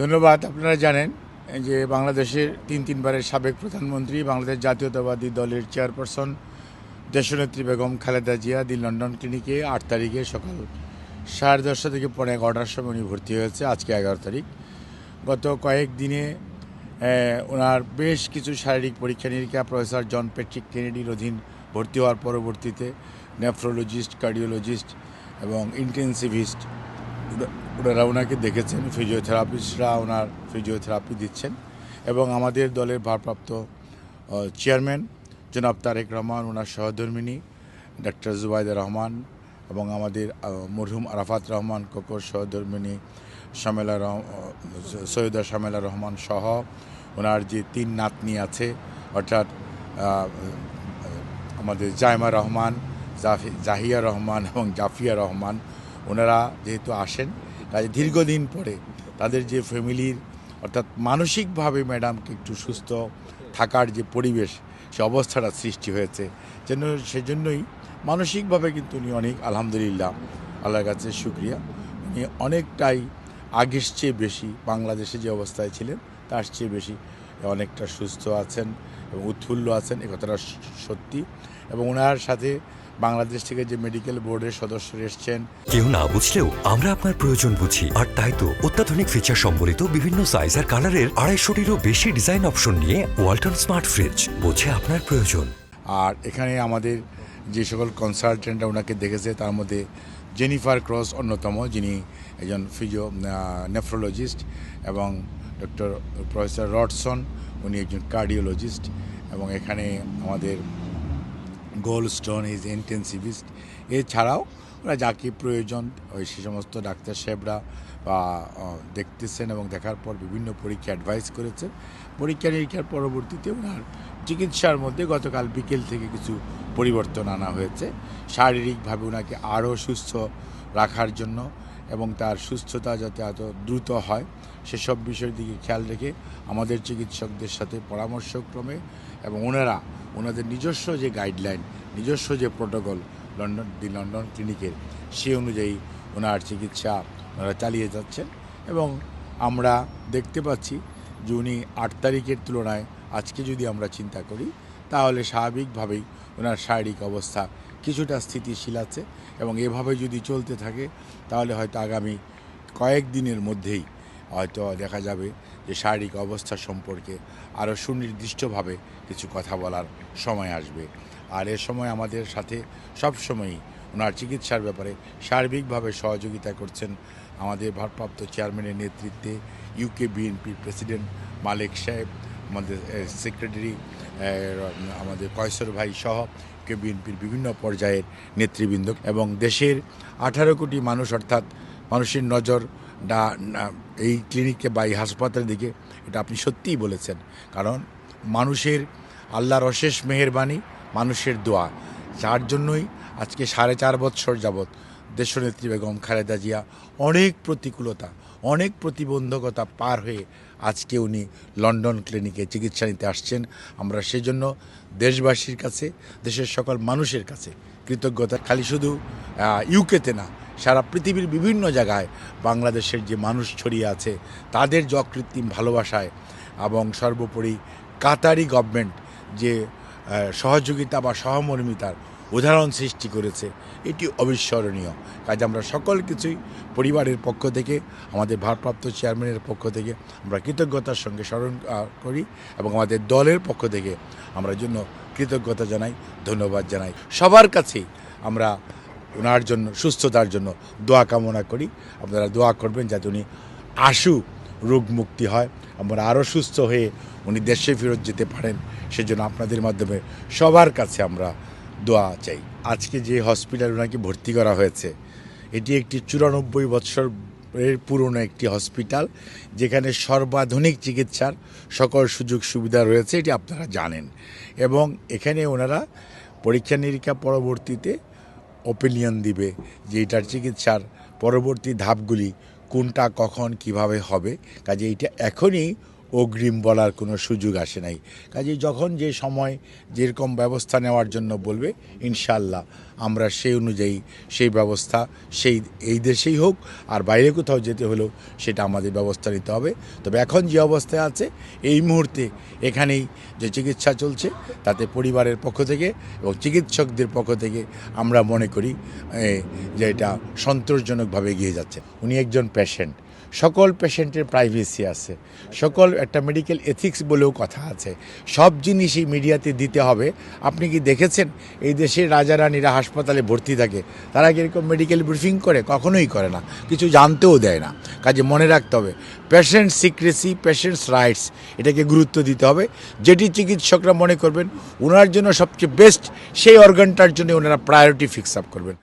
ধন্যবাদ। আপনারা জানেন যে বাংলাদেশের তিন তিনবারের সাবেক প্রধানমন্ত্রী, বাংলাদেশ জাতীয়তাবাদী দলের চেয়ারপারসন দেশনেত্রী বেগম খালেদা জিয়া দি লন্ডন ক্লিনিকে আট তারিখে সকাল সাড়ে দশটা থেকে পরে এগারোটার সময় উনি ভর্তি হয়েছে, আজকে এগারো তারিখ। গত কয়েক দিনে ওনার বেশ কিছু শারীরিক পরীক্ষা নিরীক্ষা, প্রফেসর জন প্যাট্রিক কেনেডির অধীন ভর্তি হওয়ার পরবর্তীতে নেফ্রোলজিস্ট, কার্ডিওলজিস্ট এবং ইন্টেন্সিভিস্ট ওনারা ওনাকে দেখেছেন ফিজিওথেরাপিস্টরা ওনার ফিজিওথেরাপি দিচ্ছেন এবং আমাদের দলের ভারপ্রাপ্ত চেয়ারম্যান জনাব তারেক রহমান, ওনার সহধর্মিনী ডাক্তার জুবাইদা রহমান এবং আমাদের মরহুম আরাফাত রহমান, কোকর সহধর্মিনী শামেলা সৈয়দা শামেলা রহমান সহ ওনার যে তিন নাতনি আছে, অর্থাৎ আমাদের জায়মা রহমান জাহিয়া রহমান এবং জাফিয়া রহমান, ওনারা যেহেতু আসেন কাজে দীর্ঘদিন পরে তাদের যে ফ্যামিলির, অর্থাৎ মানসিকভাবে ম্যাডামকে একটু সুস্থ থাকার যে পরিবেশ, সে অবস্থাটা সৃষ্টি হয়েছে। যেন সেজন্যই মানসিকভাবে কিন্তু উনি অনেক, আলহামদুলিল্লাহ, আল্লাহর কাছে শুক্রিয়া। উনি অনেকটাই আগের চেয়ে বেশি বাংলাদেশে যে অবস্থায় ছিলেন, তার চেয়ে বেশি অনেকটা সুস্থ আছেন এবং উৎফুল্ল আছেন, এ কথাটা সত্যি। এবং ওনার সাথে বাংলাদেশ থেকে যে মেডিকেল বোর্ডের সদস্যরা এসছেন। কেউ না বুঝলেও আমরা আপনার প্রয়োজন বুঝি। আর তাই তো অত্যাধুনিক ফিচার সম্বলিত বিভিন্ন সাইজ আর কালারের আড়াইশোটিরও বেশি ডিজাইন অপশন নিয়ে ওয়ালটন স্মার্ট ফ্রিজ বোঝে আপনার প্রয়োজন। আর এখানে আমাদের যে সকল কনসালটেন্টরা ওনাকে দেখেছে তার মধ্যে জেনিফার ক্রস অন্যতম যিনি একজন ফিজিও নেফ্রোলজিস্ট এবং ডক্টর প্রফেসর রডসন উনি একজন কার্ডিওলজিস্ট এবং এখানে আমাদের গোল্ড স্টোন ইজ ইন্টেন্সিভিস্ট এছাড়াও ওরা যা যাকে প্রয়োজন, ওই সে সমস্ত ডাক্তার সাহেবরা, বা দেখতেছেন এবং দেখার পর বিভিন্ন পরীক্ষা অ্যাডভাইস করেছেন। পরীক্ষা নিরীক্ষার পরবর্তীতে ওনার চিকিৎসার মধ্যে গতকাল বিকেল থেকে কিছু পরিবর্তন আনা হয়েছে। শারীরিকভাবে ওনাকে আরও সুস্থ রাখার জন্য এবং তার সুস্থতা যাতে এত দ্রুত হয়, সেসব বিষয়ের দিকে খেয়াল রেখে আমাদের চিকিৎসকদের সাথে পরামর্শক্রমে এবং ওনারা ওনাদের নিজস্ব যে গাইডলাইন নিজস্ব যে প্রোটোকল লন্ডন, দি লন্ডন ক্লিনিকের সেই অনুযায়ী ওনার চিকিৎসা ওনারা চালিয়ে যাচ্ছেন এবং আমরা দেখতে পাচ্ছি যে উনি আট তারিখের তুলনায় আজকে যদি আমরা চিন্তা করি, তাহলে স্বাভাবিকভাবেই ওনার শারীরিক অবস্থা কিছুটা স্থিতিশীল আছে এবং এভাবে যদি চলতে থাকে, তাহলে হয়তো আগামী কয়েক দিনের মধ্যেই হয়তো দেখা যাবে যে শারীরিক অবস্থা সম্পর্কে আরও সুনির্দিষ্টভাবে কিছু কথা বলার সময় আসবে। আর এ সময় আমাদের সাথে সবসময়ই ওনার চিকিৎসার ব্যাপারে সার্বিকভাবে সহযোগিতা করছেন আমাদের ভারপ্রাপ্ত চেয়ারম্যানের নেতৃত্বে ইউকে বিএনপির প্রেসিডেন্ট মালিক সাহেব, আমাদের সেক্রেটারি আমাদের কয়সর ভাই সহ কে বিএনপির বিভিন্ন পর্যায়ের নেতৃবৃন্দ এবং দেশের আঠারো কোটি মানুষ অর্থাৎ মানুষের নজর এই ক্লিনিককে বা এই হাসপাতালের দিকে, এটা আপনি সত্যিই বলেছেন। কারণ মানুষের আল্লাহর অশেষ মেহরবানি, মানুষের দোয়া। যার জন্যই আজকে সাড়ে চার বৎসর যাবৎ দেশনেত্রী বেগম খালেদা জিয়া অনেক প্রতিকূলতা, অনেক প্রতিবন্ধকতা পার হয়ে আজকে উনি লন্ডন ক্লিনিকে চিকিৎসা নিতে আসছেন। আমরা সেজন্য দেশবাসীর কাছে, দেশের সকল মানুষের কাছে কৃতজ্ঞতা। খালি শুধু ইউকেতে না, সারা পৃথিবীর বিভিন্ন জায়গায় বাংলাদেশের যে মানুষ ছড়িয়ে আছে, তাদের যে অকৃত্রিম ভালোবাসায় এবং সর্বোপরি কাতারি গভর্নমেন্ট যে সহযোগিতা বা সহমর্মিতার উদাহরণ সৃষ্টি করেছে। এটি অবিস্মরণীয়। কাজে আমরা সকল কিছুই পরিবারের পক্ষ থেকে, আমাদের ভারপ্রাপ্ত চেয়ারম্যানের পক্ষ থেকে আমরা কৃতজ্ঞতার সঙ্গে স্মরণ করি এবং আমাদের দলের পক্ষ থেকে আমরা জন্য কৃতজ্ঞতা জানাই, ধন্যবাদ জানাই। সবার কাছেই আমরা ওনার জন্য, সুস্থতার জন্য দোয়া কামনা করি। আপনারা দোয়া করবেন যাতে উনি আশু রোগ মুক্তি হয়। আমরা আরও সুস্থ হয়ে উনি দেশে ফেরত যেতে পারেন। সেজন্য আপনাদের মাধ্যমে সবার কাছে আমরা দোয়া চাই। আজকে যে হসপিটাল ওনাকে ভর্তি করা হয়েছে, এটি একটি চুরানব্বই বৎসরের পুরনো একটি হসপিটাল, যেখানে সর্বাধুনিক চিকিৎসার সকল সুযোগ সুবিধা রয়েছে, এটি আপনারা জানেন। এবং এখানে ওনারা পরীক্ষা নিরীক্ষা পরবর্তীতে ওপিনিয়ন দিবে যে এটার চিকিৎসার পরবর্তী ধাপগুলি কোনটা, কখন, কীভাবে হবে। কাজে এইটা এখনই অগ্রিম বলার কোনো সুযোগ আসে নাই। কাজে যখন যে সময়, যেরকম ব্যবস্থা নেওয়ার জন্য বলবে ইনশাল্লাহ আমরা সেই অনুযায়ী সেই ব্যবস্থা সেই, এই দেশেই হোক আর বাইরে কোথাও যেতে হলেও সেটা আমাদের ব্যবস্থা নিতে হবে। তবে এখন যে অবস্থায় আছে, এই মুহূর্তে এখানেই যে চিকিৎসা চলছে, তাতে পরিবারের পক্ষ থেকে এবং চিকিৎসকদের পক্ষ থেকে আমরা মনে করি যে এটা সন্তোষজনকভাবে এগিয়ে যাচ্ছে। উনি একজন পেশেন্ট সকল পেশেন্টের প্রাইভেসি আছে। সকল একটা মেডিকেল এথিক্স বলেও কথা আছে। সব জিনিসই মিডিয়াতে দিতে হবে। আপনি কি দেখেছেন? এই দেশের রাজা রানীরা হাসপাতালে ভর্তি থাকে। তারা কি এরকম মেডিকেল ব্রিফিং করে? কখনোই করে না। কিছু জানতেও দেয় না। কাজে মনে রাখতে হবে পেশেন্ট সিক্রেসি পেশেন্টস রাইটস এটাকে গুরুত্ব দিতে হবে। যেটি চিকিৎসকরা মনে করবেন ওনার জন্য সবচেয়ে বেস্ট সেই অর্গানটার জন্য ওনারা প্রায়োরিটি ফিক্স আপ করবেন।